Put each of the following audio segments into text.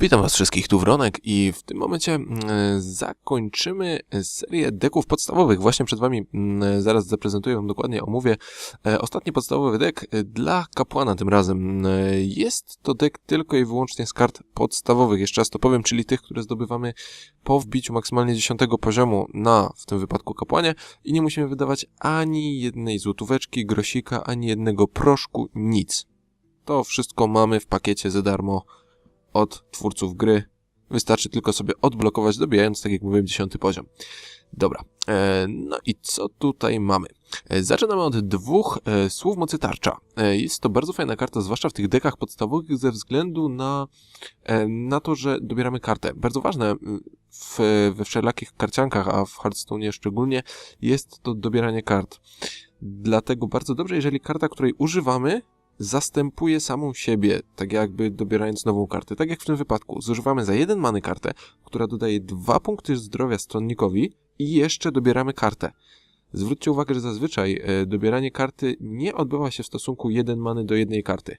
Witam Was wszystkich, tu Wronek i w tym momencie mm, zakończymy serię deków podstawowych. Właśnie przed Wami mm, zaraz zaprezentuję Wam dokładnie, omówię e, ostatni podstawowy dek e, dla kapłana tym razem. E, jest to dek tylko i wyłącznie z kart podstawowych, jeszcze raz to powiem, czyli tych, które zdobywamy po wbiciu maksymalnie 10 poziomu na, w tym wypadku kapłanie i nie musimy wydawać ani jednej złotóweczki, grosika, ani jednego proszku, nic. To wszystko mamy w pakiecie za darmo od twórców gry. Wystarczy tylko sobie odblokować, dobijając, tak jak mówiłem, dziesiąty poziom. Dobra, e, no i co tutaj mamy? E, zaczynamy od dwóch e, słów mocy tarcza. Jest to bardzo fajna karta, zwłaszcza w tych dekach podstawowych, ze względu na, na to, że dobieramy kartę. Bardzo ważne w, we wszelakich karciankach, a w Hearthstone szczególnie, jest to dobieranie kart. Dlatego bardzo dobrze, jeżeli karta, której używamy, zastępuje samą siebie, tak jakby dobierając nową kartę. Tak jak w tym wypadku, zużywamy za jeden many kartę, która dodaje dwa punkty zdrowia stronnikowi i jeszcze dobieramy kartę. Zwróćcie uwagę, że zazwyczaj e, dobieranie karty nie odbywa się w stosunku jeden many do jednej karty.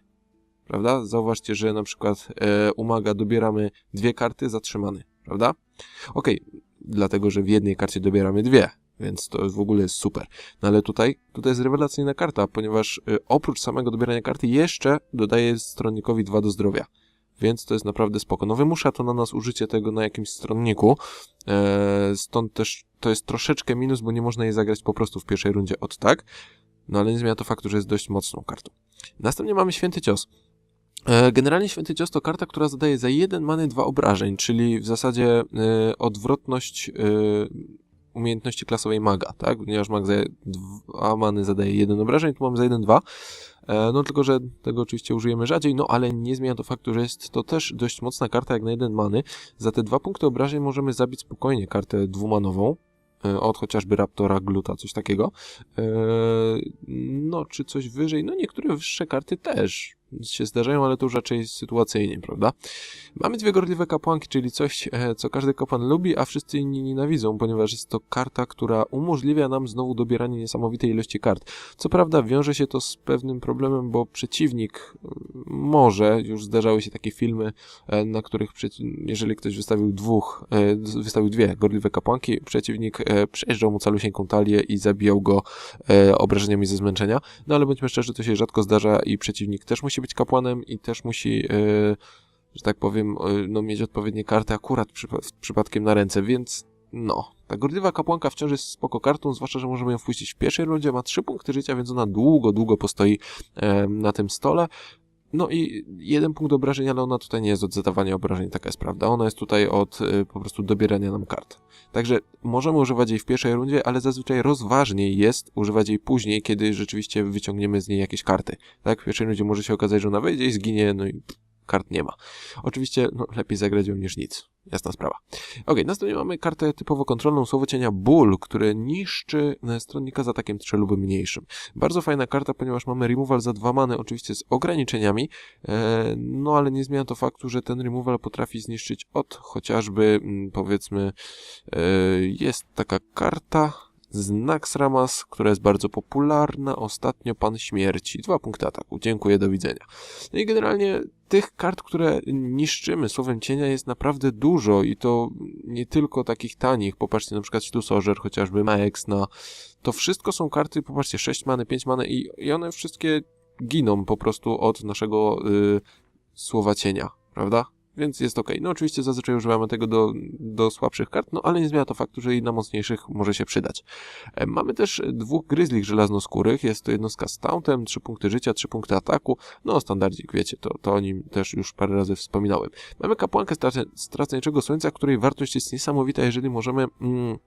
Prawda? Zauważcie, że na przykład e, umaga dobieramy dwie karty za trzy many. Prawda? Ok, dlatego, że w jednej karcie dobieramy dwie więc to w ogóle jest super. No ale tutaj, tutaj jest rewelacyjna karta, ponieważ y, oprócz samego dobierania karty jeszcze dodaje stronnikowi 2 do zdrowia. Więc to jest naprawdę spoko. No wymusza to na nas użycie tego na jakimś stronniku, e, stąd też to jest troszeczkę minus, bo nie można jej zagrać po prostu w pierwszej rundzie od tak, no ale nie zmienia to faktu, że jest dość mocną kartą. Następnie mamy Święty Cios. E, generalnie Święty Cios to karta, która zadaje za jeden many dwa obrażeń, czyli w zasadzie y, odwrotność umiejętności klasowej maga, tak? Ponieważ mag za dwa many zadaje jeden obrażeń, tu mamy za jeden dwa. E, no tylko, że tego oczywiście użyjemy rzadziej, no ale nie zmienia to faktu, że jest to też dość mocna karta jak na jeden many. Za te dwa punkty obrażeń możemy zabić spokojnie kartę dwumanową, e, od chociażby Raptora, Gluta, coś takiego. E, no, czy coś wyżej? No, niektóre wyższe karty też się zdarzają, ale to już raczej sytuacyjnie, prawda? Mamy dwie gorliwe kapłanki, czyli coś, e, co każdy kapłan lubi, a wszyscy inni nienawidzą, ponieważ jest to karta, która umożliwia nam znowu dobieranie niesamowitej ilości kart. Co prawda wiąże się to z pewnym problemem, bo przeciwnik może, już zdarzały się takie filmy, e, na których jeżeli ktoś wystawił dwóch, e, wystawił dwie gorliwe kapłanki, przeciwnik przejeżdżał mu calusieńką talię i zabijał go obrażeniami ze zmęczenia. No ale bądźmy szczerzy, to się rzadko zdarza i przeciwnik też musi być kapłanem i też musi, e, że tak powiem, e, no, mieć odpowiednie karty akurat przypadkiem na ręce, więc no, ta gorliwa kapłanka wciąż jest spoko kartą, zwłaszcza, że możemy ją wpuścić w pierwszej rundzie, ma trzy punkty życia, więc ona długo, długo postoi e, na tym stole. No i jeden punkt obrażeń, ale ona tutaj nie jest od zadawania obrażeń, taka jest prawda. Ona jest tutaj od y, po prostu dobierania nam kart. Także możemy używać jej w pierwszej rundzie, ale zazwyczaj rozważniej jest używać jej później, kiedy rzeczywiście wyciągniemy z niej jakieś karty. Tak, w pierwszej rundzie może się okazać, że ona wejdzie i zginie, no i kart nie ma. Oczywiście no, lepiej zagrać ją niż nic. Jasna sprawa. Ok, następnie mamy kartę typowo kontrolną słowo cienia Bull, które niszczy e, stronnika z atakiem 3 lub mniejszym. Bardzo fajna karta, ponieważ mamy removal za dwa many, oczywiście z ograniczeniami, e, no ale nie zmienia to faktu, że ten removal potrafi zniszczyć od chociażby, mm, powiedzmy, e, jest taka karta, Znak Ramas, która jest bardzo popularna, ostatnio Pan Śmierci. Dwa punkty ataku. Dziękuję, do widzenia. No i generalnie tych kart, które niszczymy słowem cienia jest naprawdę dużo i to nie tylko takich tanich. Popatrzcie na przykład Ślusożer, chociażby Maexna. To wszystko są karty, popatrzcie, 6 many, 5 many i, i one wszystkie giną po prostu od naszego y, słowa cienia, prawda? Więc jest ok. No oczywiście zazwyczaj używamy tego do, do słabszych kart, no ale nie zmienia to faktu, że i na mocniejszych może się przydać. E, mamy też dwóch gryzlich żelaznoskórych, jest to jednostka z tauntem, 3 punkty życia, 3 punkty ataku, no standardzik, wiecie, to, to o nim też już parę razy wspominałem. Mamy kapłankę straceńczego słońca, której wartość jest niesamowita, jeżeli możemy... Mm,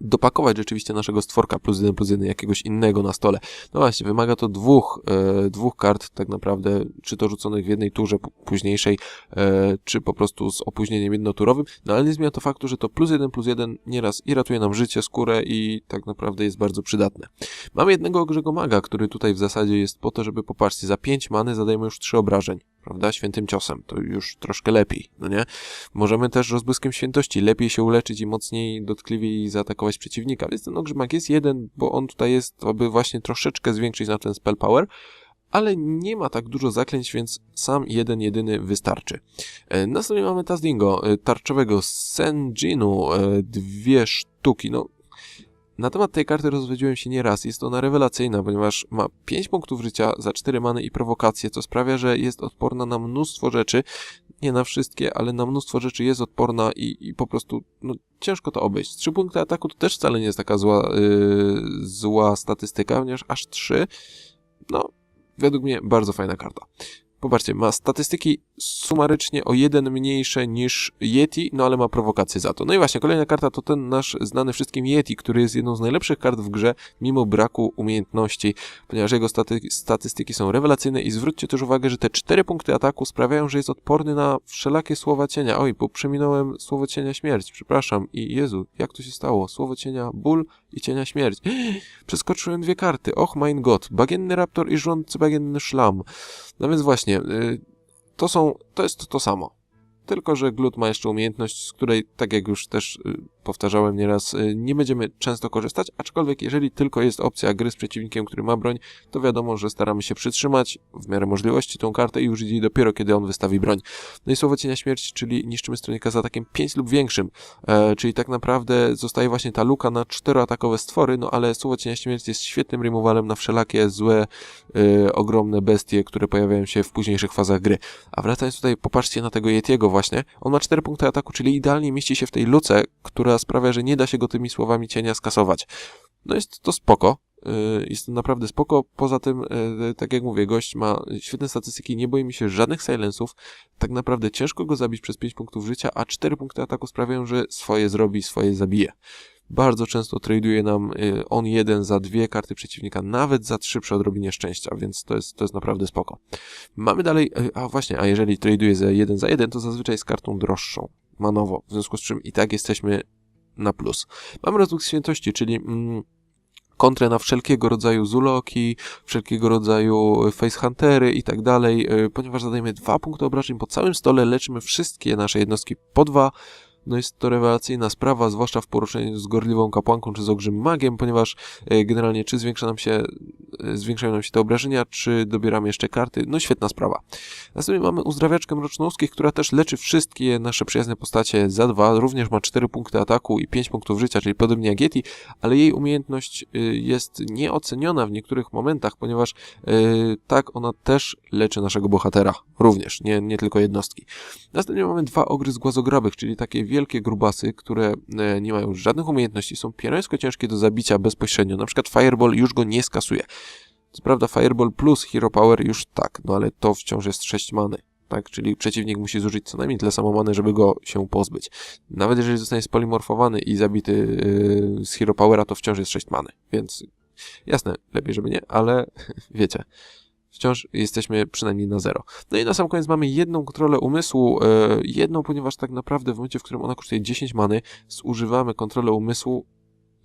dopakować rzeczywiście naszego stworka plus jeden plus jeden jakiegoś innego na stole. No właśnie, wymaga to dwóch, e, dwóch kart tak naprawdę, czy to rzuconych w jednej turze późniejszej, e, czy po prostu z opóźnieniem jednoturowym, no ale nie zmienia to faktu, że to plus jeden plus jeden nieraz i ratuje nam życie, skórę i tak naprawdę jest bardzo przydatne. Mamy jednego ogrzego maga, który tutaj w zasadzie jest po to, żeby popatrzcie, za pięć many zadajemy już trzy obrażeń prawda, świętym ciosem, to już troszkę lepiej, no nie? Możemy też rozbłyskiem świętości lepiej się uleczyć i mocniej, dotkliwiej zaatakować przeciwnika, więc ten ogrzymak jest jeden, bo on tutaj jest, aby właśnie troszeczkę zwiększyć na ten spell power, ale nie ma tak dużo zaklęć, więc sam jeden, jedyny wystarczy. E, Następnie mamy Tazdingo, e, tarczowego Senjinu, e, dwie sztuki. No, na temat tej karty rozwiedziłem się nieraz. Jest ona rewelacyjna, ponieważ ma 5 punktów życia za 4 many i prowokację, co sprawia, że jest odporna na mnóstwo rzeczy. Nie na wszystkie, ale na mnóstwo rzeczy jest odporna i, i po prostu no, ciężko to obejść. 3 punkty ataku to też wcale nie jest taka zła, yy, zła statystyka, ponieważ aż 3, no, według mnie bardzo fajna karta. Popatrzcie, ma statystyki sumarycznie o jeden mniejsze niż Yeti, no ale ma prowokację za to. No i właśnie, kolejna karta to ten nasz znany wszystkim Yeti, który jest jedną z najlepszych kart w grze, mimo braku umiejętności, ponieważ jego staty statystyki są rewelacyjne i zwróćcie też uwagę, że te cztery punkty ataku sprawiają, że jest odporny na wszelakie słowa cienia. Oj, bo przeminąłem słowo cienia śmierć, przepraszam. I Jezu, jak to się stało? Słowo cienia ból i cienia śmierć. Przeskoczyłem dwie karty. Och, mein Gott. Bagienny raptor i rządcy bagienny szlam. No więc właśnie, y, to są, to jest to samo. Tylko, że Glut ma jeszcze umiejętność, z której, tak jak już też y, powtarzałem nieraz, y, nie będziemy często korzystać, aczkolwiek jeżeli tylko jest opcja gry z przeciwnikiem, który ma broń, to wiadomo, że staramy się przytrzymać w miarę możliwości tą kartę i użyć jej dopiero, kiedy on wystawi broń. No i słowo cienia śmierci, czyli niszczymy stronnika z atakiem 5 lub większym, e, czyli tak naprawdę zostaje właśnie ta luka na czteroatakowe stwory, no ale słowo cienia śmierci jest świetnym removalem na wszelakie złe, e, ogromne bestie, które pojawiają się w późniejszych fazach gry. A wracając tutaj, popatrzcie na tego Yetiego właśnie, on ma 4 punkty ataku, czyli idealnie mieści się w tej luce, która sprawia, że nie da się go tymi słowami cienia skasować. No jest to spoko, y, jest to naprawdę spoko. Poza tym, y, tak jak mówię, gość ma świetne statystyki, nie boi mi się żadnych silenców. Tak naprawdę ciężko go zabić przez 5 punktów życia, a 4 punkty ataku sprawiają, że swoje zrobi, swoje zabije. Bardzo często traduje nam y, on jeden za dwie karty przeciwnika, nawet za trzy przy odrobinie szczęścia, więc to jest, to jest naprawdę spoko. Mamy dalej, a właśnie, a jeżeli traduje za jeden za jeden, to zazwyczaj z kartą droższą, manowo, w związku z czym i tak jesteśmy na plus. Mamy rozwój świętości, czyli mm, kontrę na wszelkiego rodzaju zuloki, wszelkiego rodzaju facehuntery i tak dalej, y, ponieważ zadajemy dwa punkty obrażeń po całym stole, leczymy wszystkie nasze jednostki po dwa, no jest to rewelacyjna sprawa, zwłaszcza w poruszeniu z gorliwą kapłanką czy z ogrzym magiem, ponieważ e, generalnie czy zwiększa nam się, e, zwiększają nam się te obrażenia, czy dobieramy jeszcze karty. No świetna sprawa. Następnie mamy uzdrawiaczkę mrocznoskich, która też leczy wszystkie nasze przyjazne postacie za dwa. Również ma 4 punkty ataku i 5 punktów życia, czyli podobnie jak Yeti, ale jej umiejętność e, jest nieoceniona w niektórych momentach, ponieważ tak ona też leczy naszego bohatera. Również, nie, nie tylko jednostki. Następnie mamy dwa ogry z głazograbych, czyli takie wielkie grubasy, które e, nie mają żadnych umiejętności, są pierańsko ciężkie do zabicia bezpośrednio. Na przykład Fireball już go nie skasuje. Co prawda Fireball plus Hero Power już tak, no ale to wciąż jest 6 many. Tak, czyli przeciwnik musi zużyć co najmniej tyle samo many, żeby go się pozbyć. Nawet jeżeli zostanie spolimorfowany i zabity yy, z Hero Powera, to wciąż jest 6 many, więc jasne, lepiej żeby nie, ale wiecie wciąż jesteśmy przynajmniej na zero. No i na sam koniec mamy jedną kontrolę umysłu, e, jedną, ponieważ tak naprawdę w momencie, w którym ona kosztuje 10 many, zużywamy kontrolę umysłu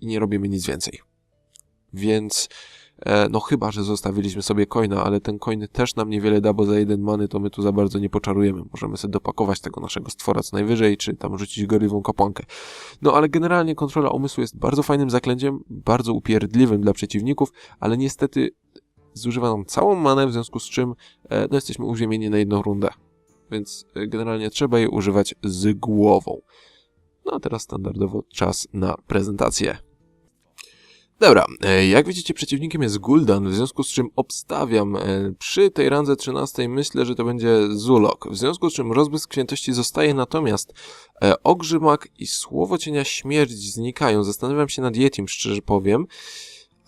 i nie robimy nic więcej. Więc e, no chyba, że zostawiliśmy sobie coina, ale ten coin też nam niewiele da, bo za jeden many to my tu za bardzo nie poczarujemy. Możemy sobie dopakować tego naszego stwora co najwyżej, czy tam rzucić gorliwą kapłankę. No ale generalnie kontrola umysłu jest bardzo fajnym zaklęciem, bardzo upierdliwym dla przeciwników, ale niestety zużywa nam całą manę, w związku z czym e, no, jesteśmy uziemieni na jedną rundę. Więc e, generalnie trzeba jej używać z głową. No a teraz standardowo czas na prezentację. Dobra, e, jak widzicie przeciwnikiem jest Guldan, w związku z czym obstawiam przy tej randze 13 myślę, że to będzie Zulok, w związku z czym rozbłysk świętości zostaje natomiast Ogrzymak i Słowo Cienia Śmierć znikają. Zastanawiam się nad Yetim, szczerze powiem.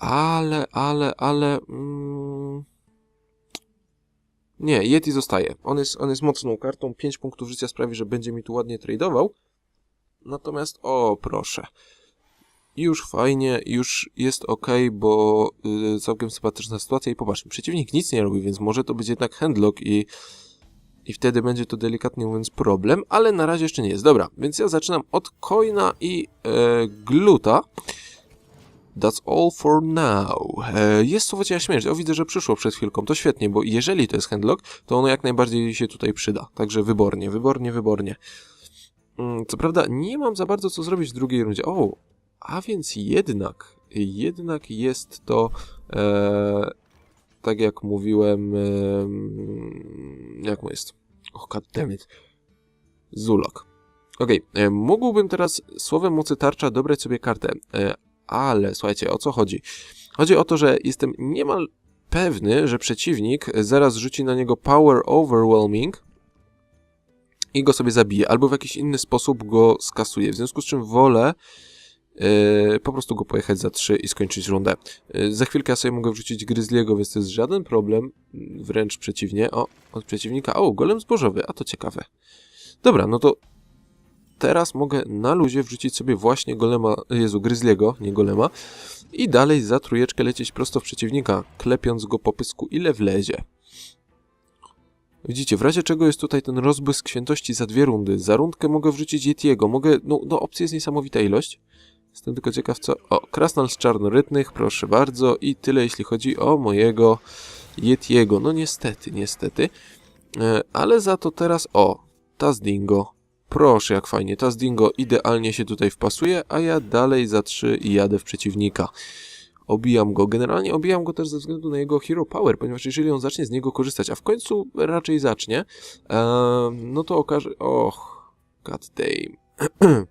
Ale, ale, ale... Mm... Nie, Yeti zostaje. On jest, on jest mocną kartą. 5 punktów życia sprawi, że będzie mi tu ładnie tradował. Natomiast, o proszę. Już fajnie, już jest ok, bo yy, całkiem sympatyczna sytuacja. I popatrzmy, przeciwnik nic nie robi, więc może to być jednak handlock i, i wtedy będzie to delikatnie mówiąc problem, ale na razie jeszcze nie jest. Dobra, więc ja zaczynam od coina i e, gluta. That's all for now. E, jest słowo cienia śmierć. O, widzę, że przyszło przed chwilką. To świetnie, bo jeżeli to jest handlock, to ono jak najbardziej się tutaj przyda. Także wybornie, wybornie, wybornie. Mm, co prawda, nie mam za bardzo co zrobić w drugiej rundzie. O, a więc jednak, jednak jest to... E, tak jak mówiłem, em, jak mu jest? Oh, god damn it. Zulok. Okej, e, mógłbym teraz słowem mocy tarcza dobrać sobie kartę, e, ale słuchajcie, o co chodzi? Chodzi o to, że jestem niemal pewny, że przeciwnik zaraz rzuci na niego Power Overwhelming i go sobie zabije, albo w jakiś inny sposób go skasuje. W związku z czym wolę e, po prostu go pojechać za 3 i skończyć rundę. E, za chwilkę ja sobie mogę wrzucić Gryzliego, więc to jest żaden problem, wręcz przeciwnie. O, od przeciwnika, o, golem zbożowy, a to ciekawe. Dobra, no to teraz mogę na luzie wrzucić sobie właśnie golema, Jezu, Gryzliego, nie golema, i dalej za trójeczkę lecieć prosto w przeciwnika, klepiąc go po pysku ile wlezie. Widzicie, w razie czego jest tutaj ten rozbłysk świętości za dwie rundy. Za rundkę mogę wrzucić Yetiego. Mogę, no, no opcji jest niesamowita ilość. Jestem tylko ciekaw co... O, krasnal z czarnorytnych, proszę bardzo. I tyle jeśli chodzi o mojego Yetiego. No niestety, niestety. E, ale za to teraz... O, Tazdingo. Proszę, jak fajnie. Tazdingo idealnie się tutaj wpasuje, a ja dalej za trzy i jadę w przeciwnika. Obijam go. Generalnie obijam go też ze względu na jego hero power, ponieważ jeżeli on zacznie z niego korzystać, a w końcu raczej zacznie, no to okaże... Och, god damn.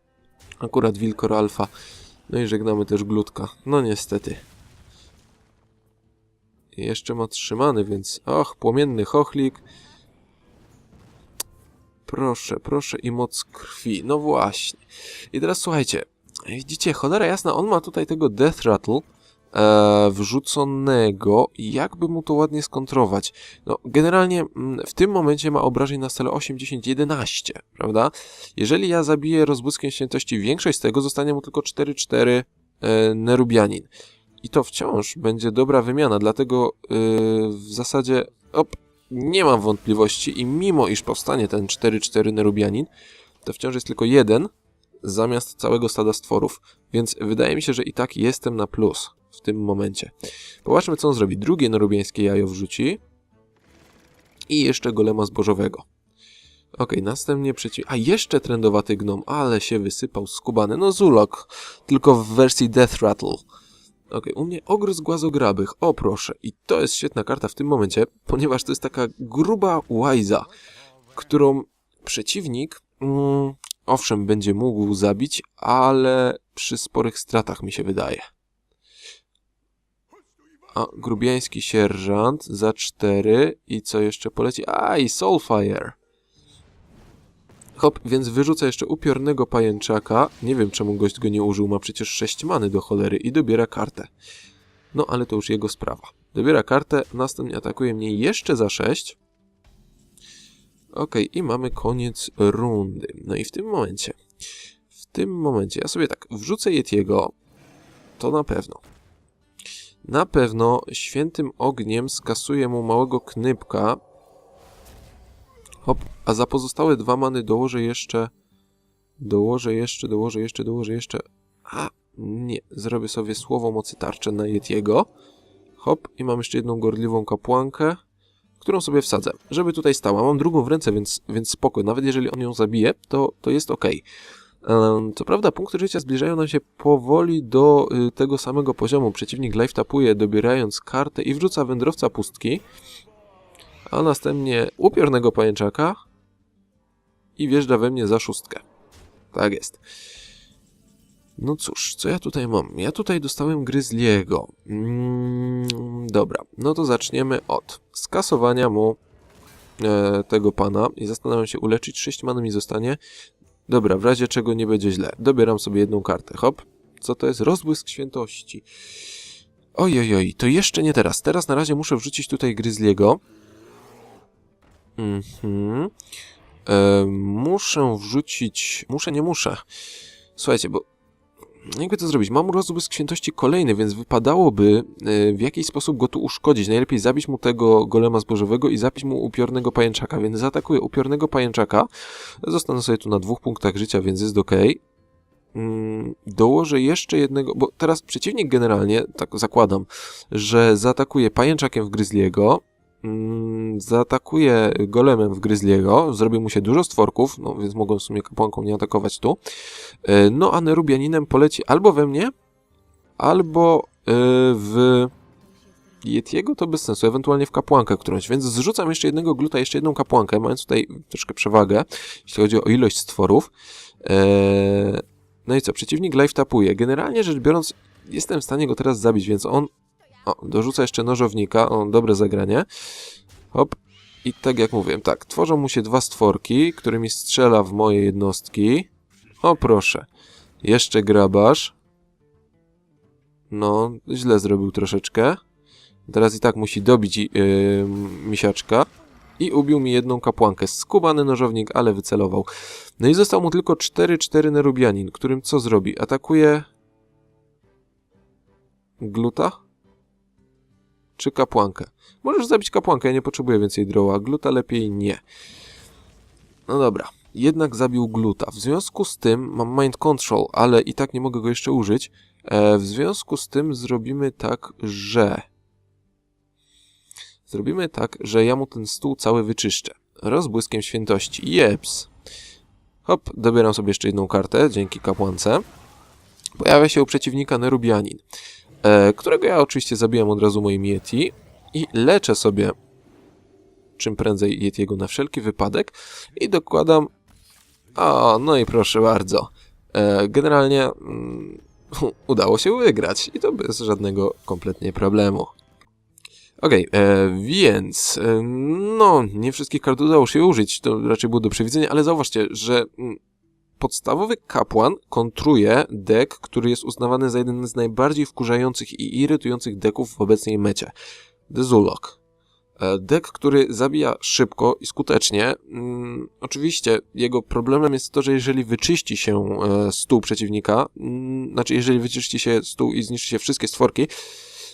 Akurat Wilkor Alfa. No i żegnamy też Glutka. No niestety. Jeszcze ma trzymany, więc... Och, płomienny chochlik. Proszę, proszę i moc krwi. No właśnie. I teraz słuchajcie. Widzicie, cholera jasna, on ma tutaj tego Death Rattle e, wrzuconego i jakby mu to ładnie skontrować. No, generalnie mm, w tym momencie ma obrażeń na stole 8, 10, 11, prawda? Jeżeli ja zabiję rozbłyskiem świętości większość z tego, zostanie mu tylko 4, 4 e, Nerubianin. I to wciąż będzie dobra wymiana, dlatego yy, w zasadzie op, nie mam wątpliwości i mimo iż powstanie ten 4-4 Nerubianin, to wciąż jest tylko jeden zamiast całego stada stworów, więc wydaje mi się, że i tak jestem na plus w tym momencie. Popatrzmy, co on zrobi. Drugie norubiańskie jajo wrzuci i jeszcze golema zbożowego. Ok, następnie przeciw... A, jeszcze trendowaty gnom, ale się wysypał skubany. No Zulok, tylko w wersji Death Rattle. Ok, u mnie ogryz głazograbych. O proszę, i to jest świetna karta w tym momencie, ponieważ to jest taka gruba łajza, którą przeciwnik, mm, owszem, będzie mógł zabić, ale przy sporych stratach mi się wydaje. A, grubiański sierżant za 4 i co jeszcze poleci? A, i Soulfire. Hop, więc wyrzuca jeszcze upiornego pajęczaka. Nie wiem, czemu gość go nie użył, ma przecież 6 many do cholery i dobiera kartę. No, ale to już jego sprawa. Dobiera kartę, następnie atakuje mnie jeszcze za 6. Ok, i mamy koniec rundy. No i w tym momencie, w tym momencie, ja sobie tak, wrzucę Yetiego, to na pewno. Na pewno świętym ogniem skasuje mu małego knypka. Hop, a za pozostałe dwa many dołożę jeszcze... Dołożę jeszcze, dołożę jeszcze, dołożę jeszcze... A, nie, zrobię sobie słowo mocy tarczę na Yetiego. Hop, i mam jeszcze jedną gorliwą kapłankę, którą sobie wsadzę, żeby tutaj stała. Mam drugą w ręce, więc, więc spoko. Nawet jeżeli on ją zabije, to, to jest ok. Co prawda punkty życia zbliżają nam się powoli do y, tego samego poziomu. Przeciwnik life tapuje, dobierając kartę i wrzuca wędrowca pustki, a następnie upiornego pajęczaka i wjeżdża we mnie za szóstkę. Tak jest. No cóż, co ja tutaj mam? Ja tutaj dostałem Gryzliego. Mm, dobra, no to zaczniemy od skasowania mu e, tego pana i zastanawiam się uleczyć. 6 many mi zostanie. Dobra, w razie czego nie będzie źle. Dobieram sobie jedną kartę. Hop. Co to jest? Rozbłysk świętości. Ojojoj, oj, to jeszcze nie teraz. Teraz na razie muszę wrzucić tutaj Gryzliego. Mhm. E, muszę wrzucić... Muszę, nie muszę. Słuchajcie, bo jakby to zrobić? Mam rozbłysk świętości kolejny, więc wypadałoby e, w jakiś sposób go tu uszkodzić. Najlepiej zabić mu tego golema zbożowego i zabić mu upiornego pajęczaka, więc zaatakuję upiornego pajęczaka. Zostanę sobie tu na dwóch punktach życia, więc jest ok. Mm, dołożę jeszcze jednego, bo teraz przeciwnik generalnie, tak zakładam, że zaatakuje pajęczakiem w Gryzliego, zaatakuje golemem w Gryzliego, zrobi mu się dużo stworków, no więc mogą w sumie kapłanką nie atakować tu. E, no a Nerubianinem poleci albo we mnie, albo e, w Yetiego to bez sensu, ewentualnie w kapłankę którąś, więc zrzucam jeszcze jednego gluta, jeszcze jedną kapłankę, mając tutaj troszkę przewagę, jeśli chodzi o ilość stworów. Eee, no i co, przeciwnik live tapuje. Generalnie rzecz biorąc, jestem w stanie go teraz zabić, więc on o, dorzuca jeszcze nożownika, o, dobre zagranie. Hop. I tak jak mówiłem, tak, tworzą mu się dwa stworki, którymi strzela w moje jednostki. O proszę. Jeszcze grabarz. No, źle zrobił troszeczkę. Teraz i tak musi dobić yy, misiaczka. I ubił mi jedną kapłankę. Skubany nożownik, ale wycelował. No i został mu tylko 4-4 Nerubianin, którym co zrobi? Atakuje... Gluta? Czy kapłankę? Możesz zabić kapłankę, ja nie potrzebuję więcej droła. Gluta lepiej nie. No dobra. Jednak zabił gluta. W związku z tym mam mind control, ale i tak nie mogę go jeszcze użyć. E, w związku z tym zrobimy tak, że... Zrobimy tak, że ja mu ten stół cały wyczyszczę. Rozbłyskiem świętości. Jeps. Hop, dobieram sobie jeszcze jedną kartę, dzięki kapłance. Pojawia się u przeciwnika Nerubianin, którego ja oczywiście zabijam od razu moim Yeti i leczę sobie czym prędzej Yetiego na wszelki wypadek i dokładam... O, no i proszę bardzo. E, generalnie mm, udało się wygrać i to bez żadnego kompletnie problemu. Okej, okay, więc e, no, nie wszystkich kart udało się użyć, to raczej było do przewidzenia, ale zauważcie, że mm, podstawowy kapłan kontruje deck, który jest uznawany za jeden z najbardziej wkurzających i irytujących deków w obecnej mecie. The Zulok. E, deck, który zabija szybko i skutecznie. Mm, oczywiście jego problemem jest to, że jeżeli wyczyści się e, stół przeciwnika, mm, znaczy jeżeli wyczyści się stół i zniszczy się wszystkie stworki,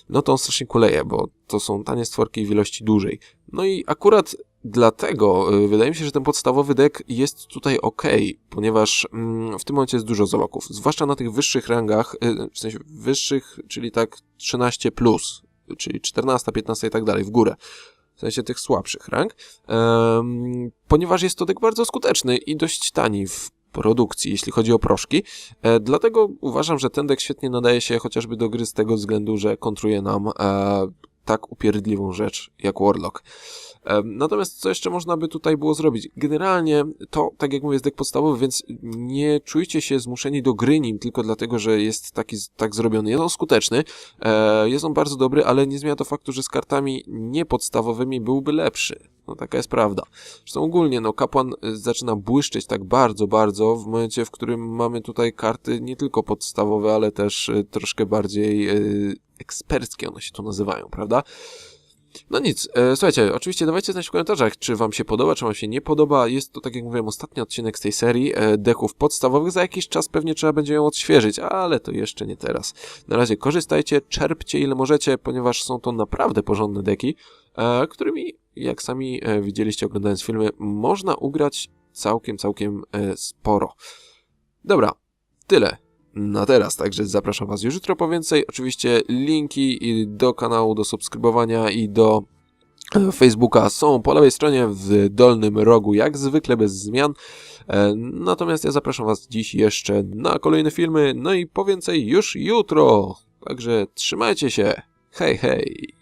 no to on strasznie kuleje, bo to są tanie stworki w ilości dużej. No i akurat dlatego y, wydaje mi się, że ten podstawowy deck jest tutaj ok, ponieważ mm, w tym momencie jest dużo zoloków, zwłaszcza na tych wyższych rangach, y, w sensie wyższych, czyli tak 13+, plus, czyli 14, 15 i tak dalej, w górę w sensie tych słabszych rank, um, ponieważ jest to deck bardzo skuteczny i dość tani w produkcji, jeśli chodzi o proszki. E, dlatego uważam, że ten deck świetnie nadaje się chociażby do gry z tego względu, że kontruje nam e, tak upierdliwą rzecz jak Warlock. E, natomiast co jeszcze można by tutaj było zrobić? Generalnie to, tak jak mówię, jest deck podstawowy, więc nie czujcie się zmuszeni do gry nim tylko dlatego, że jest taki, tak zrobiony. Jest on skuteczny, e, jest on bardzo dobry, ale nie zmienia to faktu, że z kartami niepodstawowymi byłby lepszy. No taka jest prawda. Zresztą ogólnie, no kapłan y, zaczyna błyszczeć tak bardzo, bardzo w momencie, w którym mamy tutaj karty nie tylko podstawowe, ale też y, troszkę bardziej eksperckie one się tu nazywają, prawda? No nic, e, słuchajcie, oczywiście dawajcie znać w komentarzach, czy wam się podoba, czy wam się nie podoba. Jest to, tak jak mówiłem, ostatni odcinek z tej serii e, deków podstawowych. Za jakiś czas pewnie trzeba będzie ją odświeżyć, ale to jeszcze nie teraz. Na razie korzystajcie, czerpcie ile możecie, ponieważ są to naprawdę porządne deki, e, którymi jak sami e, widzieliście oglądając filmy, można ugrać całkiem, całkiem e, sporo. Dobra, tyle na teraz, także zapraszam Was już jutro po więcej. Oczywiście linki do kanału, do subskrybowania i do e, Facebooka są po lewej stronie w dolnym rogu, jak zwykle bez zmian. Natomiast ja zapraszam Was dziś jeszcze na kolejne filmy, no i po więcej już jutro. Także trzymajcie się. Hej, hej.